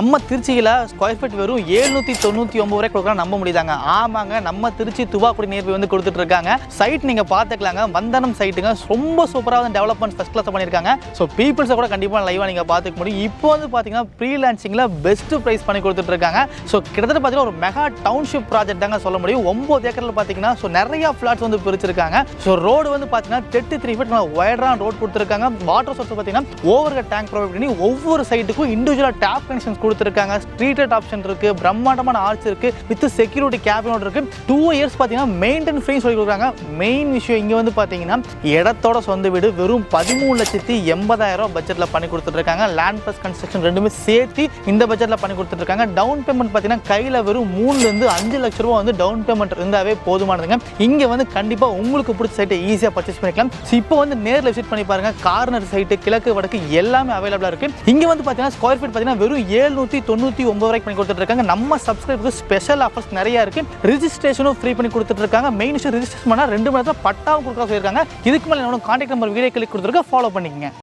நம்ம திருச்சியில் square feet வெறும் ஏழ்நூற்றி தொண்ணூற்றி ஒம்பது ரூபாய் கொடுக்கலாம் நம்ப முடியுதாங்க. ஆமாங்க நம்ம திருச்சி துவாக்குடி நேர்வை வந்து கொடுத்துட்டு இருக்காங்க. சைட் நீங்கள் பார்த்துக்கலாங்க வந்தனம் சைட்டுங்க ரொம்ப சூப்பராக வந்து டெவலப்மெண்ட் ஃபஸ்ட் கிளாஸ் பண்ணியிருக்காங்க ஸோ பீப்புள்ஸை கூட கண்டிப்பாக லைவாக நீங்கள் பார்த்துக்க முடியும். இப்போ வந்து பார்த்தீங்கன்னா ஃப்ரீலான்சிங்கில் பெஸ்ட் ப்ரைஸ் பண்ணி கொடுத்துட்டு இருக்காங்க. ஸோ கிட்டத்தட்ட பார்த்தீங்கன்னா ஒரு மெகா டவுன்ஷிப் ப்ராஜெக்ட் தாங்க சொல்ல முடியும். ஒம்பது ஏக்கரில் பார்த்தீங்கன்னா ஸோ நிறைய ஃப்ளாட்ஸ் வந்து பிரிச்சிருக்காங்க. ஸோ ரோடு வந்து பார்த்தீங்கன்னா தேர்ட்டி த்ரீ ஃபீட் ஒயர்டான ரோடு கொடுத்துருக்காங்க. வாட்டர் சோர்ஸ் பார்த்தீங்கன்னா ஓவர் டேங்க் ப்ரொவைட் பண்ணி ஒவ்வொரு சைட்டுக்கும் இண்டிவிஜுவலாக டேப் கனெக்ஷன்ஸ் கொடுத்துருக்காங்க. ஸ்ட்ரீட்டட் ஆப்ஷன் இருக்கு பிரம்மாண்டமான ஆர்ச் இருக்கு வித் செக்யூரிட்டி கேபினோட இருக்கு. டூ இயர்ஸ் பார்த்தீங்கன்னா மெயின்டைன் ஃப்ரீ சொல்லி கொடுக்குறாங்க. மெயின் விஷயம் இங்கே வந்து பார்த்தீங்கன்னா இடத்தோட சொந்த வீடு வெறும் பதிமூணு லட்சத்தி எண்பதாயிரம் பட்ஜெட்டில் பண்ணி கொடுத்துருக்காங்க. லேண்ட் ப்ளஸ் கன்ஸ்ட்ரக்ஷன் ரெண்டுமே சேர்த்து இந்த பட்ஜெட்டில் பண்ணி கொடுத்துருக்காங்க. டவுன் பேமெண்ட் பார்த்தீங்கன்னா கையில் வெறும் மூணுலேருந்து அஞ்சு லட்ச ரூபா வந்து டவுன் பேமெண்ட் இருந்தாவே போதுமானதுங்க. இங்கே வந்து கண்டிப்பாக உங்களுக்கு பிடிச்ச சைட்டை ஈஸியாக பர்ச்சேஸ் பண்ணிக்கலாம். ஸோ இப்போ வந்து நேரில் விசிட் பண்ணி பாருங்க. கார்னர் சைட்டு கிழக்கு வடக்கு எல்லாமே அவைலபிளாக இருக்கு. இங்கே வந்து பார்த்தீங்கன்னா ஸ்கொயர் ஃபீட் பார்த்தீங்கன்னா வெறும் ஏழு ஏழ்நூற்றி தொண்ணூற்றி ஒன்பது வரைக்கும் பண்ணி கொடுத்துட்ருக்காங்க. நம்ம சப்ஸ்கிரைபருக்கு ஸ்பெஷல் ஆஃபர்ஸ் நிறைய இருக்கு. ரிஜிஸ்ட்ரேஷனும் ஃப்ரீ பண்ணி கொடுத்துட்ருக்காங்க. மெயின் விஷயம் ரிஜிஸ்ட்ரேஷன் பண்ணால் ரெண்டு மணி நேரத்தில் பட்டாவும் கொடுக்க சொல்லியிருக்காங்க. இதுக்கு மேலே என்னோட கான்டாக்ட் நம்பர் வீடியோ கிளிக் கொடுத்துருக்க. ஃபாலோ பண்ணிக்கங்க.